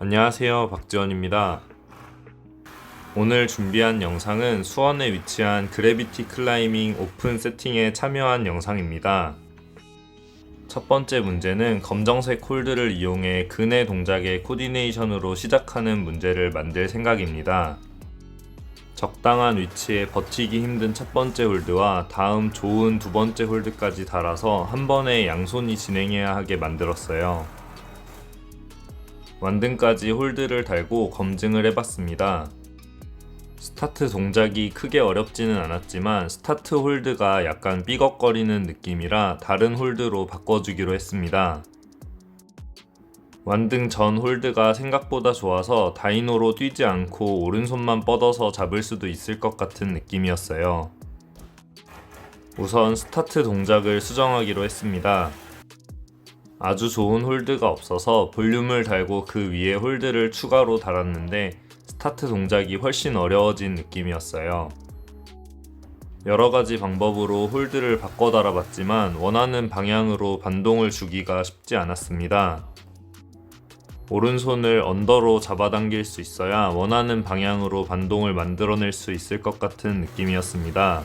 안녕하세요. 박지원입니다. 오늘 준비한 영상은 수원에 위치한 그래비티 클라이밍 오픈 세팅에 참여한 영상입니다. 첫 번째 문제는 검정색 홀드를 이용해 근의 동작의 코디네이션으로 시작하는 문제를 만들 생각입니다. 적당한 위치에 버티기 힘든 첫 번째 홀드와 다음 좋은 두 번째 홀드까지 달아서 한 번에 양손이 진행해야 하게 만들었어요. 완등까지 홀드를 달고 검증을 해봤습니다. 스타트 동작이 크게 어렵지는 않았지만 스타트 홀드가 약간 삐걱거리는 느낌이라 다른 홀드로 바꿔주기로 했습니다. 완등 전 홀드가 생각보다 좋아서 다이노로 뛰지 않고 오른손만 뻗어서 잡을 수도 있을 것 같은 느낌이었어요. 우선 스타트 동작을 수정하기로 했습니다. 아주 좋은 홀드가 없어서 볼륨을 달고 그 위에 홀드를 추가로 달았는데 스타트 동작이 훨씬 어려워진 느낌이었어요. 여러 가지 방법으로 홀드를 바꿔 달아봤지만 원하는 방향으로 반동을 주기가 쉽지 않았습니다. 오른손을 언더로 잡아당길 수 있어야 원하는 방향으로 반동을 만들어낼 수 있을 것 같은 느낌이었습니다.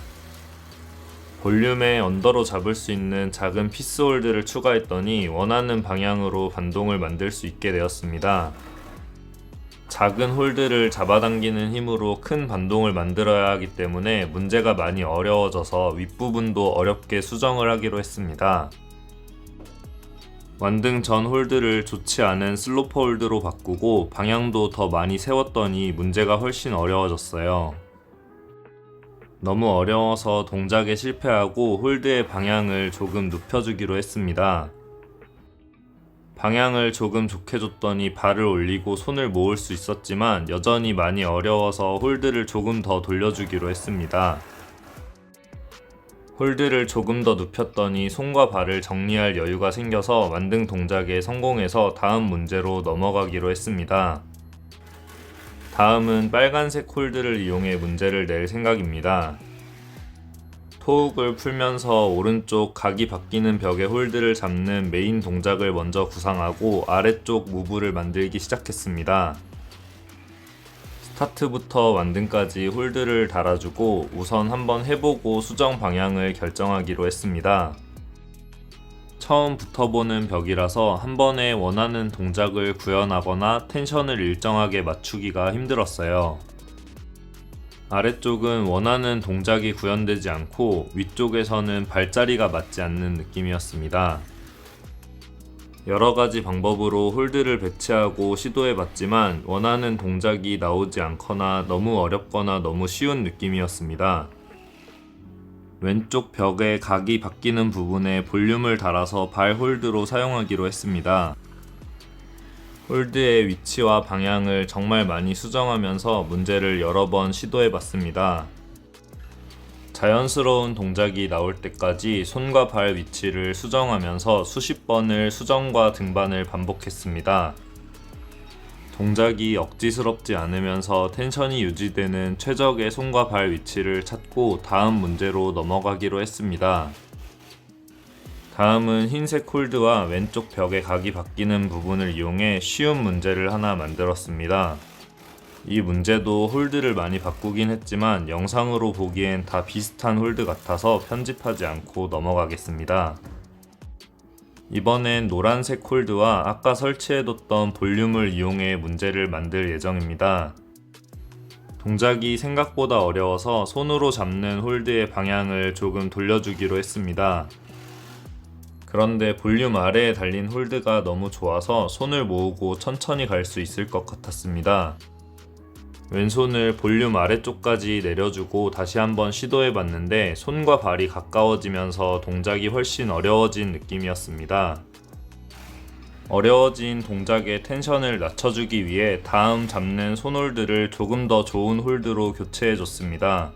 볼륨에 언더로 잡을 수 있는 작은 피스 홀드를 추가했더니 원하는 방향으로 반동을 만들 수 있게 되었습니다. 작은 홀드를 잡아당기는 힘으로 큰 반동을 만들어야 하기 때문에 문제가 많이 어려워져서 윗부분도 어렵게 수정을 하기로 했습니다. 완등 전 홀드를 좋지 않은 슬로퍼 홀드로 바꾸고 방향도 더 많이 세웠더니 문제가 훨씬 어려워졌어요. 너무 어려워서 동작에 실패하고 홀드의 방향을 조금 눕혀주기로 했습니다. 방향을 조금 좋게 줬더니 발을 올리고 손을 모을 수 있었지만 여전히 많이 어려워서 홀드를 조금 더 돌려주기로 했습니다. 홀드를 조금 더 눕혔더니 손과 발을 정리할 여유가 생겨서 완등 동작에 성공해서 다음 문제로 넘어가기로 했습니다. 다음은 빨간색 홀드를 이용해 문제를 낼 생각입니다. 토욱을 풀면서 오른쪽 각이 바뀌는 벽에 홀드를 잡는 메인 동작을 먼저 구상하고 아래쪽 무브를 만들기 시작했습니다. 스타트부터 완등까지 홀드를 달아주고 우선 한번 해보고 수정 방향을 결정하기로 했습니다. 처음 붙어보는 벽이라서 한 번에 원하는 동작을 구현하거나 텐션을 일정하게 맞추기가 힘들었어요. 아래쪽은 원하는 동작이 구현되지 않고 위쪽에서는 발자리가 맞지 않는 느낌이었습니다. 여러 가지 방법으로 홀드를 배치하고 시도해 봤지만 원하는 동작이 나오지 않거나 너무 어렵거나 너무 쉬운 느낌이었습니다. 왼쪽 벽에 각이 바뀌는 부분에 볼륨을 달아서 발 홀드로 사용하기로 했습니다. 홀드의 위치와 방향을 정말 많이 수정하면서 문제를 여러 번 시도해 봤습니다. 자연스러운 동작이 나올 때까지 손과 발 위치를 수정하면서 수십 번을 수정과 등반을 반복했습니다. 동작이 억지스럽지 않으면서 텐션이 유지되는 최적의 손과 발 위치를 찾고 다음 문제로 넘어가기로 했습니다. 다음은 흰색 홀드와 왼쪽 벽의 각이 바뀌는 부분을 이용해 쉬운 문제를 하나 만들었습니다. 이 문제도 홀드를 많이 바꾸긴 했지만 영상으로 보기엔 다 비슷한 홀드 같아서 편집하지 않고 넘어가겠습니다. 이번엔 노란색 홀드와 아까 설치해뒀던 볼륨을 이용해 문제를 만들 예정입니다. 동작이 생각보다 어려워서 손으로 잡는 홀드의 방향을 조금 돌려주기로 했습니다. 그런데 볼륨 아래에 달린 홀드가 너무 좋아서 손을 모으고 천천히 갈 수 있을 것 같았습니다. 왼손을 볼륨 아래쪽까지 내려주고 다시 한번 시도해 봤는데 손과 발이 가까워지면서 동작이 훨씬 어려워진 느낌이었습니다. 어려워진 동작의 텐션을 낮춰주기 위해 다음 잡는 손홀드를 조금 더 좋은 홀드로 교체해 줬습니다.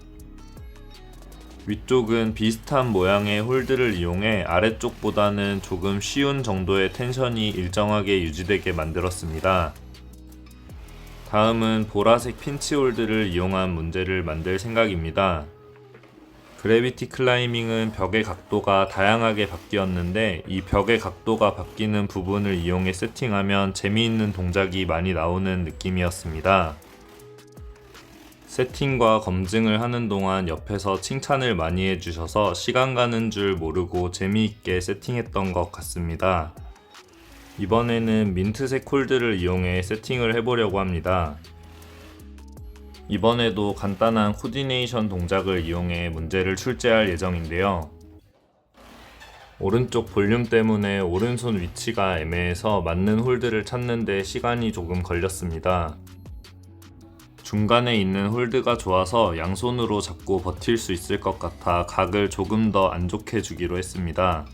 위쪽은 비슷한 모양의 홀드를 이용해 아래쪽보다는 조금 쉬운 정도의 텐션이 일정하게 유지되게 만들었습니다. 다음은 보라색 핀치 홀드를 이용한 문제를 만들 생각입니다. 그래비티 클라이밍은 벽의 각도가 다양하게 바뀌었는데 이 벽의 각도가 바뀌는 부분을 이용해 세팅하면 재미있는 동작이 많이 나오는 느낌이었습니다. 세팅과 검증을 하는 동안 옆에서 칭찬을 많이 해주셔서 시간 가는 줄 모르고 재미있게 세팅했던 것 같습니다. 이번에는 민트색 홀드를 이용해 세팅을 해보려고 합니다. 이번에도 간단한 코디네이션 동작을 이용해 문제를 출제할 예정인데요. 오른쪽 볼륨 때문에 오른손 위치가 애매해서 맞는 홀드를 찾는데 시간이 조금 걸렸습니다. 중간에 있는 홀드가 좋아서 양손으로 잡고 버틸 수 있을 것 같아 각을 조금 더 안 좋게 주기로 했습니다.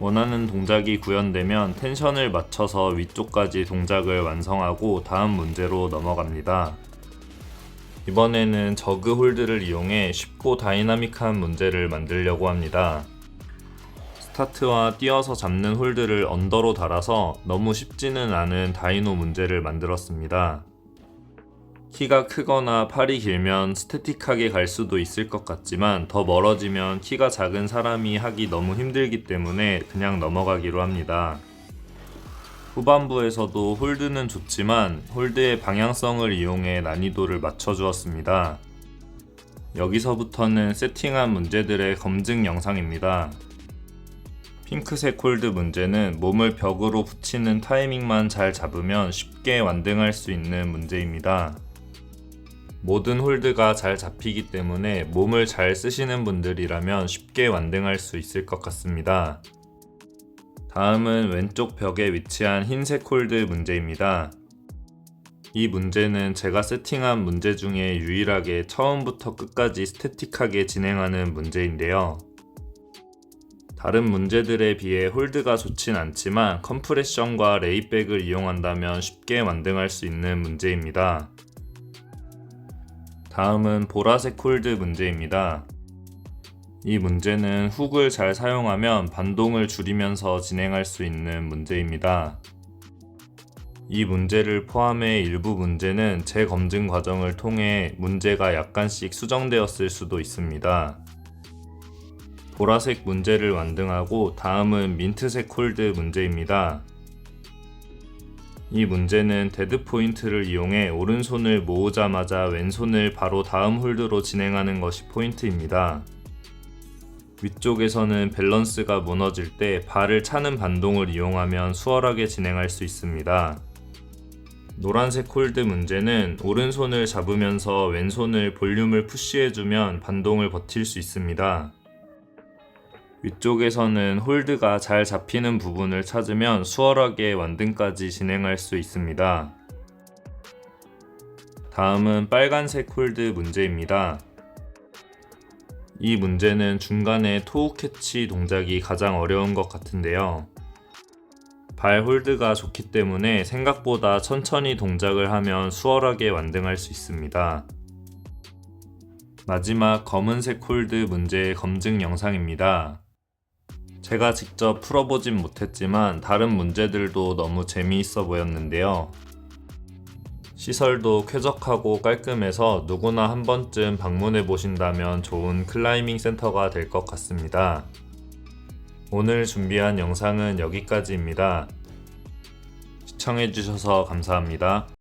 원하는 동작이 구현되면 텐션을 맞춰서 위쪽까지 동작을 완성하고 다음 문제로 넘어갑니다. 이번에는 저그 홀드를 이용해 쉽고 다이나믹한 문제를 만들려고 합니다. 스타트와 뛰어서 잡는 홀드를 언더로 달아서 너무 쉽지는 않은 다이노 문제를 만들었습니다. 키가 크거나 팔이 길면 스태틱하게 갈 수도 있을 것 같지만 더 멀어지면 키가 작은 사람이 하기 너무 힘들기 때문에 그냥 넘어가기로 합니다. 후반부에서도 홀드는 좋지만 홀드의 방향성을 이용해 난이도를 맞춰주었습니다. 여기서부터는 세팅한 문제들의 검증 영상입니다. 핑크색 홀드 문제는 몸을 벽으로 붙이는 타이밍만 잘 잡으면 쉽게 완등할 수 있는 문제입니다. 모든 홀드가 잘 잡히기 때문에 몸을 잘 쓰시는 분들이라면 쉽게 완등할 수 있을 것 같습니다. 다음은 왼쪽 벽에 위치한 흰색 홀드 문제입니다. 이 문제는 제가 세팅한 문제 중에 유일하게 처음부터 끝까지 스태틱하게 진행하는 문제인데요. 다른 문제들에 비해 홀드가 좋진 않지만 컴프레션과 레이백을 이용한다면 쉽게 완등할 수 있는 문제입니다. 다음은 보라색 홀드 문제입니다. 이 문제는 훅을 잘 사용하면 반동을 줄이면서 진행할 수 있는 문제입니다. 이 문제를 포함해 일부 문제는 재검증 과정을 통해 문제가 약간씩 수정되었을 수도 있습니다. 보라색 문제를 완등하고 다음은 민트색 홀드 문제입니다. 이 문제는 데드 포인트를 이용해 오른손을 모으자마자 왼손을 바로 다음 홀드로 진행하는 것이 포인트입니다. 위쪽에서는 밸런스가 무너질 때 발을 차는 반동을 이용하면 수월하게 진행할 수 있습니다. 노란색 홀드 문제는 오른손을 잡으면서 왼손을 볼륨을 푸시해주면 반동을 버틸 수 있습니다. 위쪽에서는 홀드가 잘 잡히는 부분을 찾으면 수월하게 완등까지 진행할 수 있습니다. 다음은 빨간색 홀드 문제입니다. 이 문제는 중간에 토우 캐치 동작이 가장 어려운 것 같은데요. 발 홀드가 좋기 때문에 생각보다 천천히 동작을 하면 수월하게 완등할 수 있습니다. 마지막 검은색 홀드 문제의 검증 영상입니다. 제가 직접 풀어보진 못했지만 다른 문제들도 너무 재미있어 보였는데요. 시설도 쾌적하고 깔끔해서 누구나 한 번쯤 방문해 보신다면 좋은 클라이밍 센터가 될 것 같습니다. 오늘 준비한 영상은 여기까지입니다. 시청해주셔서 감사합니다.